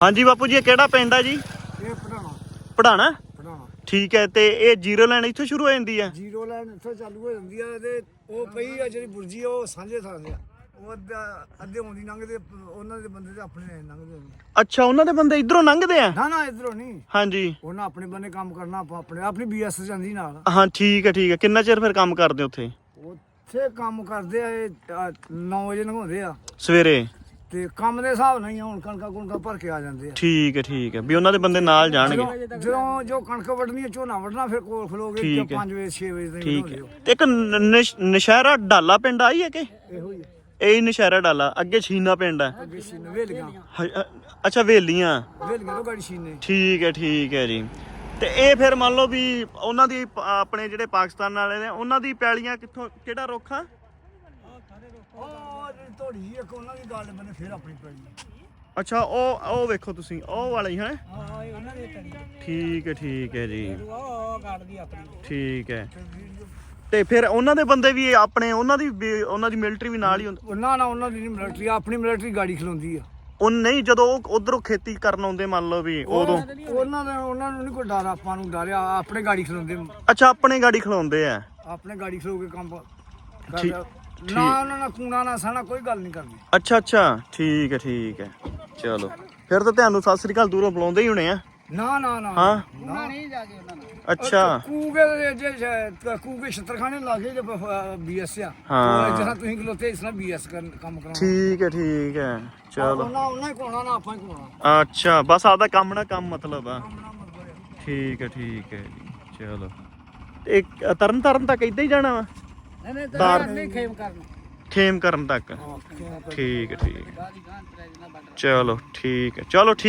ਹਾਂਜੀ ਬਾਪੂ ਜੀ ਇਹ ਕਿਹੜਾ ਪਿੰਡ ਆ ਜੀ? ਇਹ ਪੜਾਣਾ ਪੜਾਣਾ ਪੜਾਣਾ ਠੀਕ ਹੈ ਤੇ ਇਹ ਜ਼ੀਰੋ ਲਾਈਨ ਇੱਥੋਂ ਸ਼ੁਰੂ ਹੋ ਜਾਂਦੀ ਆ? ਜ਼ੀਰੋ ਲਾਈਨ ਇੱਥੋਂ ਚਾਲੂ ਹੋ ਜਾਂਦੀ ਆ ਤੇ ਉਹ ਪਈ ਆ ਜਿਹੜੀ ਬੁਰਜੀ ਆ ਉਹ ਸਾਂਝੇ ਤੇ ਆ। ਉਹ ਅੱਧਾ- ਅੱਧੇ ਹੁੰਦੀ ਲੰਘਦੇ ਉਹਨਾਂ ਦੇ ਬੰਦੇ ਤੇ ਆਪਣੇ ਲੰਘਦੇ ਹੁੰਦੇ। ਅੱਛਾ ਉਹਨਾਂ ਦੇ ਬੰਦੇ ਇਧਰੋਂ ਲੰਘਦੇ ਆ? ਨਾ ਨਾ ਇਧਰੋਂ ਨਹੀਂ। ਹਾਂਜੀ। ਉਹਨਾਂ ਆਪਣੇ ਬੰਨੇ ਕੰਮ ਕਰਨਾ ਆਪਾਂ ਆਪਣੇ ਆਪਣੀ ਬੀਐਸ ਜਾਂਦੀ ਨਾਲ। ਹਾਂ ਠੀਕ ਹੈ ਠੀਕ ਹੈ। ਕਿੰਨਾ ਚਿਰ ਫਿਰ ਕੰਮ ਕਰਦੇ ਉੱਥੇ? ਉੱਥੇ ਕੰਮ ਕਰਦੇ ਆ ਇਹ 9 ਵਜੇ ਲੰਘਾਉਂਦੇ ਆ। ਸਵੇਰੇ? ਤੇ ਕੰਮ ਦੇ ਹਿਸਾਬ ਨਾਲ ਹੀ ਆ, ਹੁਣ ਕਣਕਾਂ ਕੁਣਕਾਂ ਭਰ ਕੇ ਆ ਜਾਂਦੇ ਆ। ਠੀਕ ਹੈ ਠੀਕ ਹੈ। ਵੀ ਉਹਨਾਂ ਦੇ ਬੰਦੇ ਨਾਲ ਜਾਣਗੇ। ਜਦੋਂ ਜਦੋਂ ਜੋ ਕਣਕ ਵੱਢਣੀ ਹੈ ਝੋਨਾ ਵੱਢਣਾ ਫਿਰ ਕੋਲ ਖਲੋਗੇ ਠੀਕ ਹੈ। 5 ਵਜੇ 6 ਵਜੇ ਤਾਈਂ ਠੀਕ ਹੈ। ਤੇ ਇੱਕ ਨ- ਨਸ਼- ਨਸ਼ਹਿਰਾ ਡਾਲਾ ਪਿੰਡ ਆਈ ਹੈ ਕਿ? ਹੋ। ਇਹੋ ਹੀ ਆ। ਇਹ ਹੀ ਨਸ਼ਹਿਰਾ ਡਾਲਾ ਅੱਗੇ ਛੀਨਾ ਪਿੰਡ ਹੈ ਅੱਗੇ ਛੀਨ ਵੇਲੀਆਂ। ਹ- ਅ- ਅੱਛਾ ਵੇਲੀਆਂ। ਵੇਲੀਆਂ ਤੋਂ ਗਾੜੀ ਛੀਨੇ। ਠੀਕ ਹੈ ਠੀਕ ਹੈ ਜੀ। ਤੇ ਇਹ ਫਿਰ ਮੰਨ ਲਓ ਵੀ ਉਹਨਾਂ ਦੀ ਪ- ਆਪਣੇ ਜਿਹੜੇ ਪਾਕਿਸਤਾਨ ਵਾਲੇ ਨੇ ਉਹਨਾਂ ਦੀ ਪੈਲੀਆਂ ਕਿੱਥੋਂ ਕਿਹੜਾ ਰੁੱਖ ਆ? ਉਹ ਜਿਹੜੀ ਧੋੜੀ ਇੱਕ ਉਹਨਾਂ ਦੀ ਗੱਲ ਬਣੇ ਫਿਰ ਆਪਣੀ ਪਈ ਅੱਛਾ ਉਹ ਉਹ ਵੇਖੋ ਤੁਸੀਂ ਉਹ ਵਾਲੀ ਹੈ? ਹਾਂ ਇਹ ਉਹਨਾਂ ਦੀ ਕਰੀ ਠੀਕ ਹੈ ਠੀਕ ਹੈ ਜੀ। ਉਹ ਗਾੜ ਦੀ ਆਪਣੀ। ਠੀਕ ਹੈ। ਤੇ ਫਿਰ ਉਹਨਾਂ ਦੇ ਬੰਦੇ ਵੀ ਆਪਣੇ ਉਹਨਾਂ ਦੀ ਵੀ- ਉਹਨਾਂ ਦੀ ਮਿਲਟਰੀ ਵੀ ਨਾਲ ਹੀ ਹੁੰਦੀ ਉਹਨਾਂ ਨਾਲ ਉਹਨਾਂ ਦੀ ਮਿਲਟਰੀ ਆਪਣੀ ਮਿਲਟਰੀ ਗਾੜੀ ਖਲੋਂਦੀ ਆ। ਉਹ ਨਹੀਂ ਜਦੋਂ ਉਹ ਉਧਰੋਂ ਖੇਤੀ ਕਰਨ ਆਉਂਦੇ ਮੰਨ ਲਓ ਵੀ ਉਦੋਂ। ਉਹਨਾਂ ਦਾ ਉਹਨਾਂ ਨੂੰ ਨਹੀਂ ਕੋਈ ਡਰ ਆਪਾਂ ਨੂੰ ਡਰਿਆ ਆਪਣੇ ਗਾੜੀ ਖਲੋਂਦੇ। ਅੱਛਾ ਆਪਣੇ ਗਾੜੀ ਖਲੋਂਦੇ ਆ। ਆਪਣੇ ਗਾੜੀ ਖਲੋ ਕੇ ਕੰਮ ਠੀਕ- ਕਰਦੇ ਨਾ ਉਹਨਾਂ ਨਾਲ ਕੂਣਾ ਨਾ ਸਾਣਾ ਕੋਈ ਗੱਲ ਨਹੀਂ ਕਰਨੀ। ਅੱਛਾ ਅੱਛਾ। ਠੀਕ ਹੈ ਠੀਕ ਹੈ। ਚਲੋ। ਫਿਰ ਤਾਂ ਤੁਹਾਨੂੰ ਸਤਿ ਸ੍ਰੀ ਅਕਾਲ ਦੂਰੋਂ ਬੁਲਾਉਂਦੇ ਹੀ ਹੋਣੇ ਆ। ਨਾ ਨਾ ਨਾ। ਹਾਂ? ਕੂਣਾ ਨਹੀਂ ਜਾ ਕੇ ਉਹਨਾਂ ਨਾਲ। ਅੱਛਾ। ਕੂਗੇ ਦੇ ਜੇ ਕੂਗੇ ਛਤਰਖਾਨੇ ਲਾਗੇ ਜੇ ਬੀਐਸ ਆ। ਹਾਂ। ਜਿਵੇਂ ਤੁਸੀਂ ਖਲੋਤੇ ਇਸ ਨਾਲ ਬੀਐਸ ਕੰਮ ਕਰਾਉਣਾ। ਠੀਕ ਹੈ ਠੀਕ ਹੈ। ਚਲੋ। ਉਹਨਾਂ ਉਹਨਾਂ ਹੀ ਕੋਣਾ ਨਾ ਆਪਾਂ ਹੀ ਕੋਣਾ ਅੱਛਾ। ਬਸ ਆਪਦਾ ਕੰਮ ਨਾ ਕੰਮ ਮਤਲਬ ਆ। ਠੀਕ ਹੈ ਠੀਕ ਹੈ। ਜੀ ਚਲੋ। ਤੇ ਇੱਕ ਤਰਨ ਤਰਨ ਤੱਕ ਇੱਦਾਂ ਹੀ ਜਾਣਾ ਵਾ? ਨਹੀਂ ਨਹੀਂ ਦਾਰ- ਨਹੀਂ ਖੇਮ ਕਰਨਾ। ਖੇਮ ਕਰਨ ਤੱਕ। ਠੀਕ ਹੈ ਠੀਕ ਹੈ। ਚਲੋ ਠੀਕ ਹੈ। ਚਲੋ ਠੀਕ